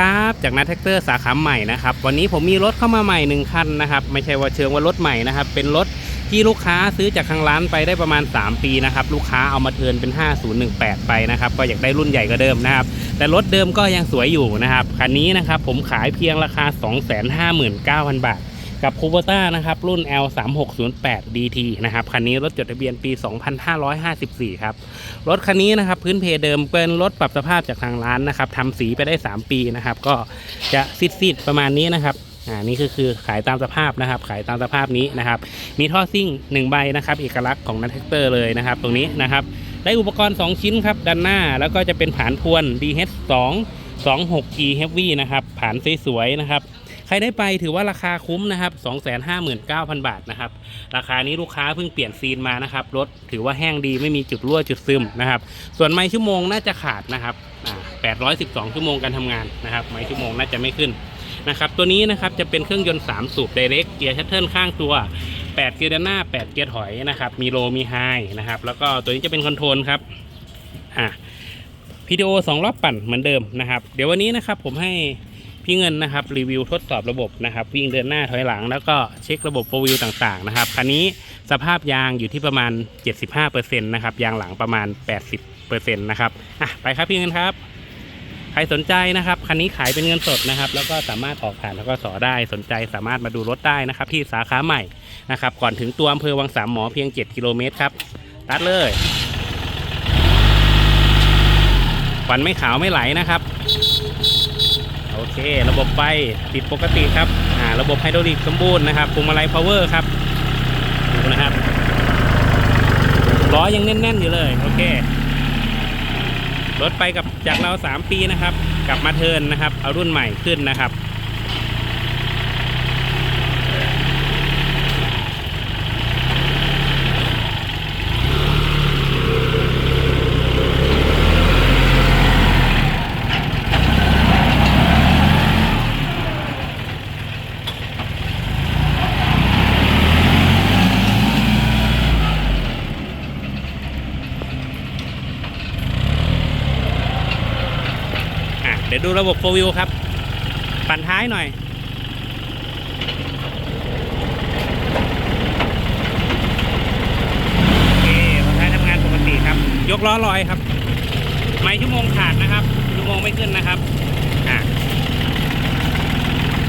ครับจากนัทแท็กเตอร์สาขาใหม่นะครับวันนี้ผมมีรถเข้ามาใหม่หนึ่งคันนะครับไม่ใช่ว่าเชิงว่ารถใหม่นะครับเป็นรถที่ลูกค้าซื้อจากทางร้านไปได้ประมาณ 3 ปีนะครับลูกค้าเอามาเทินเป็น 5018 ไปนะครับก็อยากได้รุ่นใหญ่ก็เดิมนะครับแต่รถเดิมก็ยังสวยอยู่นะครับคันนี้นะครับผมขายเพียงราคา 259,000 บาท กับคูเบต้านะครับ รุ่น L 3 6 0 8 DT นะครับ คันนี้รถจดทะเบียนปี 2554 ครับ รถคันนี้นะครับ พื้นเพเดิมเป็นรถปรับสภาพจากทางร้านนะครับทำสีไปได้ 3 ปีนะครับ ก็จะซิดๆ ประมาณนี้นะครับอ่านี่คือคือขายตามสภาพนะครับ ขายตามสภาพนี้นะครับ มีท่อซิ่ง1ใบนะครับ เอกลักษณ์ของนัทแท็กเตอร์เลยนะครับ ตรงนี้นะครับ ได้อุปกรณ์ 2 ชิ้นครับ ด้านหน้าแล้วก็จะเป็นผานพวน DH 2 26 E Heavy นะครับ ผานสวยๆนะครับ รได้ไปถือว่าราคาคุ้มนะครับ 259,000 บาทนะครับ ราคานี้ลูกค้าเพิ่งเปลี่ยนซีนมานะครับ รถถือว่าแห้งดีไม่มีจุดรั่วจุดซึมนะครับ ส่วนไม้ชั่วโมงน่าจะขาดนะครับ812 ชั่วโมงการทำงานนะครับ ไม้ชั่วโมงน่าจะไม่ขึ้นนะครับ ตัวนี้นะครับจะเป็นเครื่องยนต์ 3 สูบ Direct เกียร์ชัตเทิลข้างตัว 8 เกียร์ด้านหน้า 8 เกียร์ถอยนะครับ มีโลมีไฮนะครับ แล้วก็ตัวนี้จะเป็นคอนโทรลครับ อ่าพีดีโอสองรอบปั่นเหมือนเดิมนะครับ เดี๋ยววันนี้นะครับผมให้ พี่เงินนะครับรีวิวทดสอบระบบนะครับวิ่งเดินหน้าถอยหลัง แล้วก็เช็คระบบโฟวิวต่างๆนะครับคันนี้สภาพยางอยู่ที่ประมาณ 75%นะครับยางหลังประมาณ 80%นะครับอะไปครับพี่เงินครับใครสนใจนะครับคันนี้ขายเป็นเงินสดนะครับ แล้วก็สามารถออกผ่านแล้วก็สอได้สนใจสามารถมาดูรถได้นะครับ ที่สาขาใหม่นะครับ ก่อนถึงตัวอำเภอวังสามหมอเพียง 7 กิโลเมตรครับตัดเลยควันไม่ขาวไม่ไหลนะครับ อเค ระบบไฟติดปกติครับอ่าระบบไฮดรอลิกสมบูรณ์นะครับพวงมาลัยพาวเวอร์ครับดูนะครับล้อยังแน่น ๆ อยู่เลยโอเครถไปกับจากเรา 3 ปีนะครับ กลับมาเทินนะครับ เอารุ่นใหม่ขึ้นนะครับ ดี๋ยวดูระบบโฟวิวครับ ปั่นท้ายหน่อย โอเคปั่นท้ายทำงานปกติครับ ยกล้อลอยครับ ไม่ชั่วโมงขาดนะครับชั่วโมงไม่ขึ้นนะครับอะ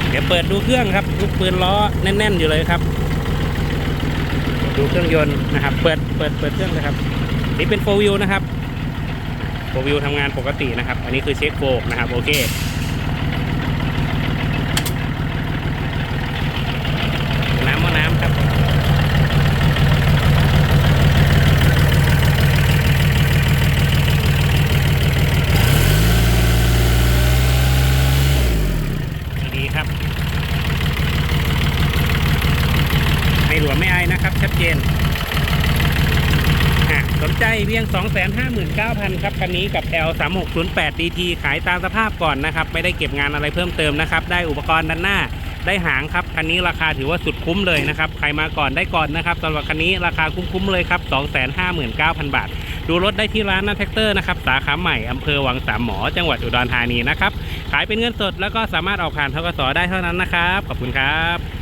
เดี๋ยวเปิดดูเครื่องครับลูกปืนล้อแน่น ๆ อยู่เลยครับ ดูเครื่องยนต์นะครับ เปิดเปิดเปิดเครื่องเลยครับ นี่เป็นโฟวิวนะครับ โฟวิวทำงานปกตินะครับ อันนี้คือเช็คโฟกนะครับ โอเคน้ำว่าน้ำครับ ดีครับ ไม่หลวมไม่อายนะครับ ชัดเจน สนใจเพียง 259,000 ครับ คันนี้กับ L 3 6 0 8 DT ขายตามสภาพก่อนนะครับ ไม่ได้เก็บงานอะไรเพิ่มเติมนะครับ ได้อุปกรณ์ด้านหน้า ได้หางครับ คันนี้ราคาถือว่าสุดคุ้มเลยนะครับ ใครมาก่อนได้ก่อนนะครับสำหรับคันนี้ราคาคุ้มๆเลยครับ 259,000 บาท ดูรถได้ที่ร้านนาแท็กเตอร์นะครับ สาขาใหม่อำเภอวังสามหมอ จังหวัดอุดรธานีนะครับ ขายเป็นเงินสดแล้วก็สามารถออกผ่านทกสได้เท่านั้นนะครับ ขอบคุณครับ